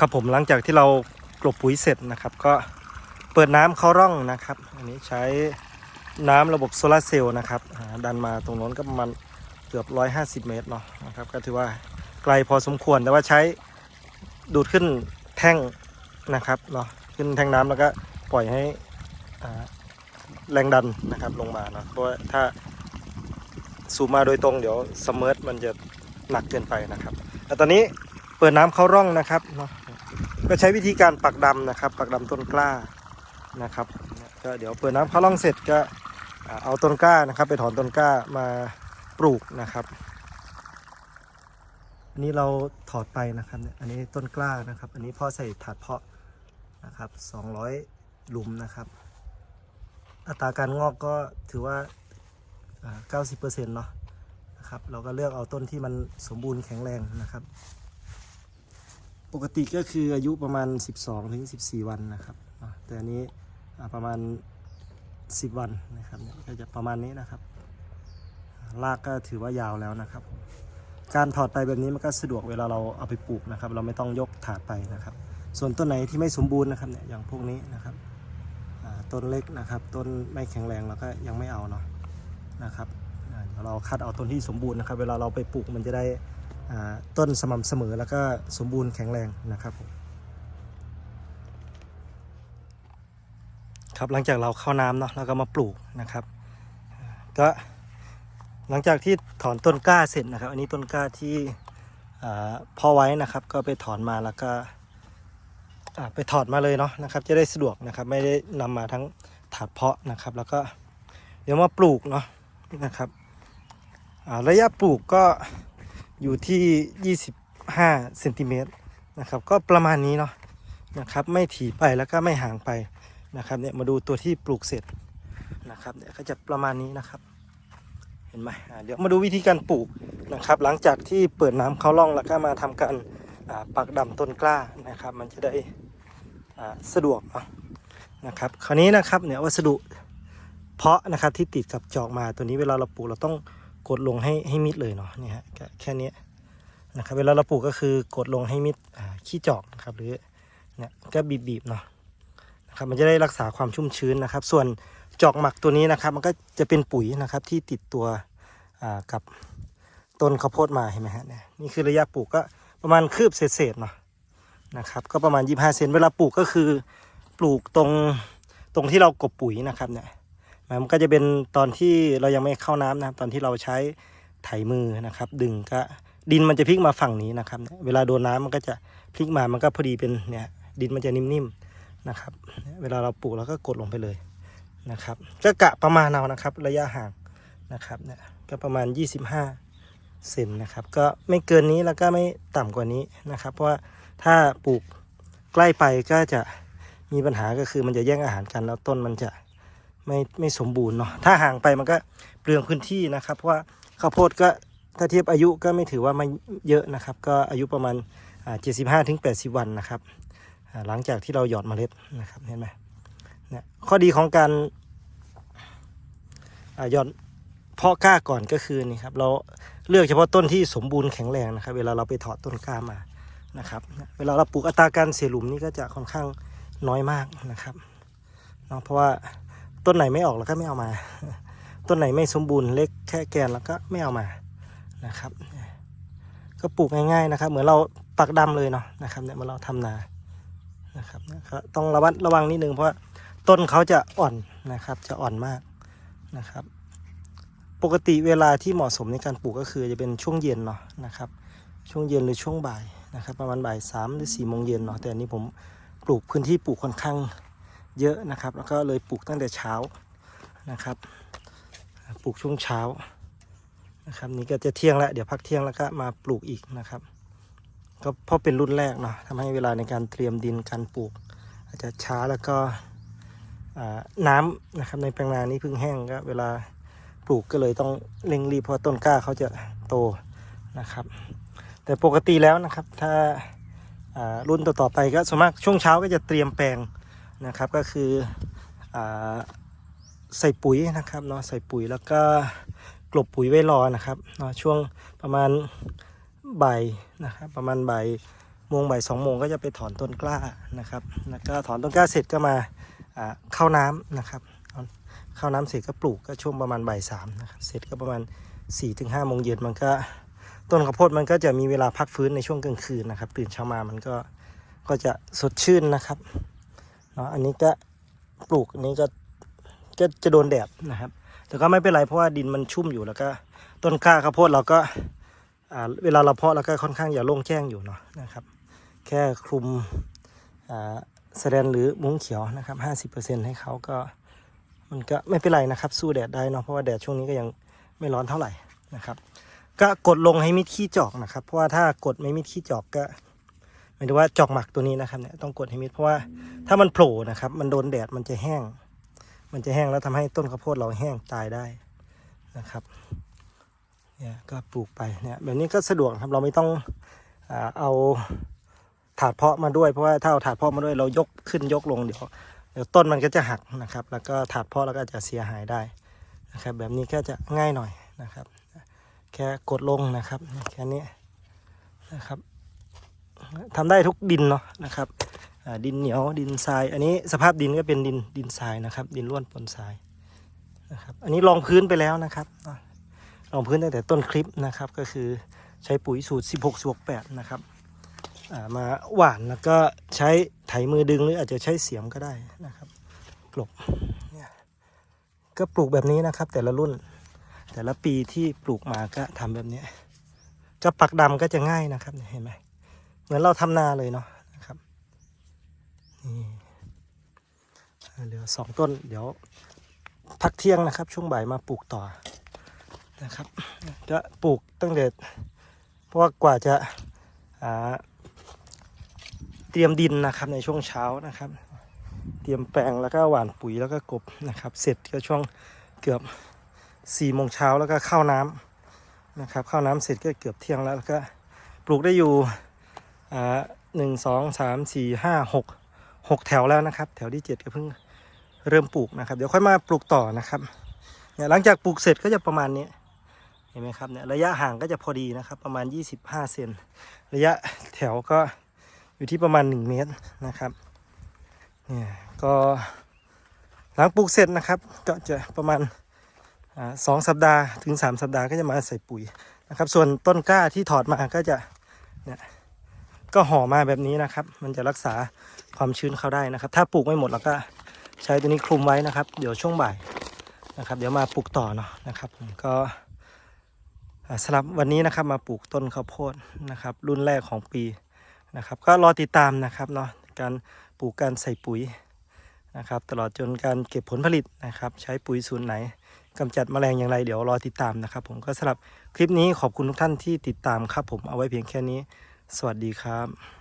ครับผมหลังจากที่เรากลบปุ๋ยเสร็จนะครับ ก็เปิดน้ำเข้าร่องนะครับ อันนี้ใช้น้ำระบบโซลาเซลล์นะครับดันมาตรงโน้นก็ประมาณเกือบ 150 เมตรเนาะนะครับก็ถือว่าไกลพอสมควรแต่ว่าใช้ดูดขึ้นแท่งนะครับเนาะขึ้นแท่งน้ำแล้วก็ปล่อยให้แรงดันนะครับลงมาเนาะเพราะว่าถ้าสูบมาโดยตรงเดี๋ยวสเมิร์มันจะหนักเกินไปนะครับแต่ตอนนี้เปิดน้ำเข้าร่องนะครับเนาะ ก็ใช้วิธีการปักดำนะครับ ปักดำต้นกล้านะครับก็เดี๋ยวเปิดน้ำเข้าร่องเสร็จก็เอาต้นกล้านะครับ ไปถอนต้นกล้ามาปลูกนะครับอันนี้เราถอดไปนะครับอันนี้ต้นกล้านะครับ อันนี้พ่อใส่ถาดเพาะนะครับ200 หลุมนะครับ อัตราการงอกก็ถือว่าอ่า90%เนาะนะครับ เราก็เลือกเอาต้นที่มันสมบูรณ์แข็งแรงนะครับ ปกติก็คืออายุประมาณ 12ถึง14 วันนะครับ แต่อันนี้ประมาณ 10 วันนะครับก็จะประมาณนี้นะครับ รากก็ถือว่ายาวแล้วนะครับ การถอดไปแบบนี้มันก็สะดวกเวลาเราเอาไปปลูกนะครับ เราไม่ต้องยกถาดไปนะครับ ส่วนต้นไหนที่ไม่สมบูรณ์นะครับเนี่ยอย่างพวกนี้นะครับต้นเล็กนะครับ ต้นไม่แข็งแรงเราก็ยังไม่เอาเนาะนะครับเดี๋ยวเราคัดเอาต้นที่สมบูรณ์นะครับ เวลาเราไปปลูกมันจะได้ ต้นสม่ำเสมอแล้วก็สมบูรณ์แข็งแรงนะครับผมครับหลังจากเราเข้าน้ำเนาะแล้วก็มาปลูกนะครับ ก็หลังจากที่ถอนต้นกล้าเสร็จนะครับ อันนี้ต้นกล้าที่อ่าเพอไว้นะครับ ก็ไปถอนมาแล้วก็ไปถอดมาเลยเนาะนะครับ จะได้สะดวกนะครับ ไม่ได้นำมาทั้งถาดเพาะนะครับ แล้วก็เดี๋ยวมาปลูกเนาะนะครับระยะปลูกก็ อยู่ที่ 25เซนติเมตรนะครับก็ประมาณนี้เนาะนะครับไม่ถี่ไปแล้วก็ไม่ห่างไปนะครับเนี่ยมาดูตัวที่ปลูกเสร็จนะครับเนี่ยก็จะประมาณนี้นะครับ เห็นไหมอ่าเดี๋ยวมาดูวิธีการปลูกนะครับ หลังจากที่เปิดน้ำเข้าร่องแล้วก็มาทำการปักดำต้นกล้านะครับ มันจะได้สะดวกนะครับคราวนี้นะครับเนี่ยวัสดุเพาะนะครับที่ติดกับจอกมาตัวนี้เวลาเราปลูกเราต้อง กดลงให้ให้มิดเลยเนาะนี่ฮะแค่แค่เนี้ยนะครับเวลาเราปลูกก็คือกดลงให้มิดขี้จอกนะครับหรือเนี่ยก็บีบๆเนาะนะครับมันจะได้รักษาความชุ่มชื้นนะครับ ส่วนจอกหมักตัวนี้นะครับ มันก็จะเป็นปุ๋ยนะครับที่ติดตัวกับต้นข้าวโพดมาเห็นไหมฮะเนี่ยนี่คือระยะปลูกก็ประมาณคืบเศษๆเนาะนะครับ ก็ประมาณ 25 เซนเวลาปลูกก็คือปลูกตรงตรงที่เรากบปุ๋ยนะครับเนี่ย มันก็จะเป็นตอนที่เรายังไม่เข้าน้ำนะครับ ตอนที่เราใช้ไถมือนะครับ ดึงก็ดินมันจะพลิกมาฝั่งนี้นะครับ เวลาโดนน้ำมันก็จะพลิกมามันก็พอดีเป็นเนี่ยดินมันจะนิ่มๆนะครับ เวลาเราปลูกเราก็กดลงไปเลยนะครับ ก็กะประมาณเอานะครับ ระยะห่างนะครับเนี่ยก็ประมาณ 25เซนนะครับ ก็ไม่เกินนี้แล้วก็ไม่ต่ำกว่านี้นะครับ เพราะว่าถ้าปลูกใกล้ไปก็จะมีปัญหาก็คือมันจะแย่งอาหารกันแล้วต้นมันจะ ไม่ไม่สมบูรณ์เนาะถ้าห่างไปมันก็เปลืองพื้นที่นะครับ เพราะว่าข้าวโพดก็ถ้าเทียบอายุก็ไม่ถือว่าไม่เยอะนะครับ ก็อายุประมาณเจ็ดสิบห้าถึงแปดสิบวันนะครับหลังจากที่เราหยอดเมล็ดนะครับเห็นไหมเนี่ยข้อดีของการหยอดเพาะก้าก่อนก็คือนี่ครับเราเลือกเฉพาะต้นที่สมบูรณ์แข็งแรงนะครับ เวลาเราไปถอดต้นกล้ามานะครับ เวลาเราปลูกอัตราการเสียหลุมนี่ก็จะค่อนข้างน้อยมากนะครับเนาะเพราะว่า ต้นไหนไม่ออกเราก็ไม่เอามา ต้นไหนไม่สมบูรณ์เล็กแค่แกนเราก็ไม่เอามานะครับ ก็ปลูกง่ายๆนะครับ เหมือนเราปักดำเลยเนาะนะครับเนี่ยเมื่อเราทำนานะครับต้องระวัดระวังนิดนึงเพราะต้นเขาจะอ่อนนะครับ จะอ่อนมากนะครับ ปกติเวลาที่เหมาะสมในการปลูกก็คือจะเป็นช่วงเย็นเนาะนะครับ ช่วงเย็นหรือช่วงบ่ายนะครับ ประมาณบ่ายสามหรือสี่โมงเย็นเนาะแต่อันนี้ผมปลูกพื้นที่ปลูกค่อนข้าง เยอะนะครับ แล้วก็เลยปลูกตั้งแต่เช้านะครับ ปลูกช่วงเช้านะครับนี่ก็จะเที่ยงแล้วเดี๋ยวพักเที่ยงแล้วก็มาปลูกอีกนะครับ ก็เพราะเป็นรุ่นแรกเนาะทำให้เวลาในการเตรียมดินการปลูก อาจจะช้าแล้วก็น้ำนะครับในแปลงนานี้เพิ่งแห้งก็เวลาปลูกก็เลยต้องเร่งรีบเพราะต้นกล้าเขาจะโตนะครับ แต่ปกติแล้วนะครับถ้ารุ่นต่อๆไปก็ส่วนมากช่วงเช้าก็จะเตรียมแปลง นะครับก็คืออใส่ปุ๋ยนะครับเนาะใส่ปุ๋ยแล้วก็กลบปุ๋ยไว้รอนะครับเนาะช่วงประมาณบ่ายนะครับประมาณบ่ายโมงบ่ายสองโมงก็จะไปถอนต้นกล้านะครับแล้วก็ถอนต้นกล้าเสร็จก็มาเข้าน้ำนะครับเข้าน้ำเสร็จก็ปลูกก็ช่วงประมาณบ่ายสามนะครับเสร็จก็ประมาณ4ี่ถึงห้าโมงเย็นมันก็ต้นข้าวโพดมันก็จะมีเวลาพักฟื้นในช่วงกลางคืนนะครับ ตื่นเช้ามามันก็ก็จะสดชื่นนะครับ นาะอันนี้ก็ปลูกอันนี้ก็ก็จะโดนแดดนะครับ แต่ก็ไม่เป็นไรเพราะว่าดินมันชุ่มอยู่แล้วก็ ต้นกล้าข้าวโพดเราก็เวลาเราเพาะเราก็ค่อนข้างอย่าโล่งแจ้งอยู่เนาะนะครับ แค่คลุมแสแลนหรือมุ้งเขียวนะครับห้าสิบเปอร์เซ็นให้เขาก็มันก็ไม่เป็นไรนะครับ สู้แดดได้เนาะเพราะว่าแดดช่วงนี้ก็ยังไม่ร้อนเท่าไหร่นะครับ ก็กดลงให้มิดขี้จอกนะครับ เพราะว่าถ้ากดไม่มิดขี้จอกก็ หมายถึงว่าจอกหมักตัวนี้นะครับเนี่ยต้องกดให้มิดเพราะว่าถ้ามันโผล่นะครับ มันโดนแดดมันจะแห้ง มันจะแห้งแล้วทำให้ต้นข้าวโพดเราแห้งตายได้นะครับเนี่ยก็ปลูกไปเนี่ยแบบนี้ก็สะดวกครับเราไม่ต้องเอาถาดเพาะมาด้วยเพราะว่าถ้าเอาถาดเพาะมาด้วยเรายกขึ้นยกลงเดี๋ยวเดี๋ยวต้นมันก็จะหักนะครับ แล้วก็ถาดเพาะแล้วก็จะเสียหายได้นะครับ แบบนี้ก็จะง่ายหน่อยนะครับ แค่กดลงนะครับ แค่นี้นะครับ ทำได้ทุกดินเนาะนะครับดินเหนียวดินทราย อันนี้สภาพดินก็เป็นดินดินทรายนะครับ ดินร่วนปนทรายนะครับ อันนี้ลองพื้นไปแล้วนะครับลองพื้นตั้งแต่ต้นคลิปนะครับ ก็คือใช้ปุ๋ยสูตร 16 16 8นะครับมาหว่านแล้วก็ใช้ไถมือดึงหรืออาจจะใช้เสียมก็ได้นะครับกลบเนี่ยก็ปลูกแบบนี้นะครับ แต่ละรุ่นแต่ละปีที่ปลูกมาก็ทำแบบนี้จะปักดำก็จะง่ายนะครับเห็นไหม เหมือนเราทำนาเลยเนาะนะครับนี่เหลือสองต้น เดี๋ยวพักเที่ยงนะครับ ช่วงบ่ายมาปลูกต่อนะครับ จะปลูกตั้งแต่เพราะว่ากว่าจะาเตรียมดินนะครับในช่วงเช้านะครับ เตรียมแปลงแล้วก็หว่านปุ๋ยแล้วก็กบนะครับ เสร็จก็ช่วงเกือบสี่โมงเช้าแล้วก็เข้าน้ำนะครับ เข้าน้ำเสร็จก็เกือบเที่ยงแล้วแล้วก็ปลูกได้อยู่ อ่าหนึ่งสองสามสี่ห้าหกหกแถวแล้วนะครับ แถวที่เจ็ดก็เพิ่งเริ่มปลูกนะครับ เดี๋ยวค่อยมาปลูกต่อนะครับเนี่ยหลังจากปลูกเสร็จก็จะประมาณนี้เห็นไหมครับเนี่ยระยะห่างก็จะพอดีนะครับ ประมาณ 25 เซนระยะแถวก็อยู่ที่ประมาณ 1 เมตรนะครับเนี่ยก็หลังปลูกเสร็จนะครับ ก็จะประมาณสองสัปดาห์ถึงสามสัปดาห์ก็จะมาใส่ปุ๋ยนะครับ ส่วนต้นกล้าที่ถอดมาก็จะเนี่ย ก็ห่อมาแบบนี้นะครับ มันจะรักษาความชื้นเขาได้นะครับ ถ้าปลูกไม่หมดเราก็ใช้ตัวนี้คลุมไว้นะครับ เดี๋ยวช่วงบ่ายนะครับ เดี๋ยวมาปลูกต่อเนาะนะครับผมก็สำหรับวันนี้นะครับมาปลูกต้นข้าวโพดนะครับ รุ่นแรกของปีนะครับ ก็รอติดตามนะครับเนาะการปลูกการใส่ปุ๋ยนะครับตลอดจนการเก็บผลผลิตนะครับ ใช้ปุ๋ยสูตรไหนกำจัดแมลงอย่างไรเดี๋ยวรอติดตามนะครับ ผมก็สำหรับคลิปนี้ขอบคุณทุกท่านที่ติดตามครับ ผมเอาไว้เพียงแค่นี้ สวัสดีครับ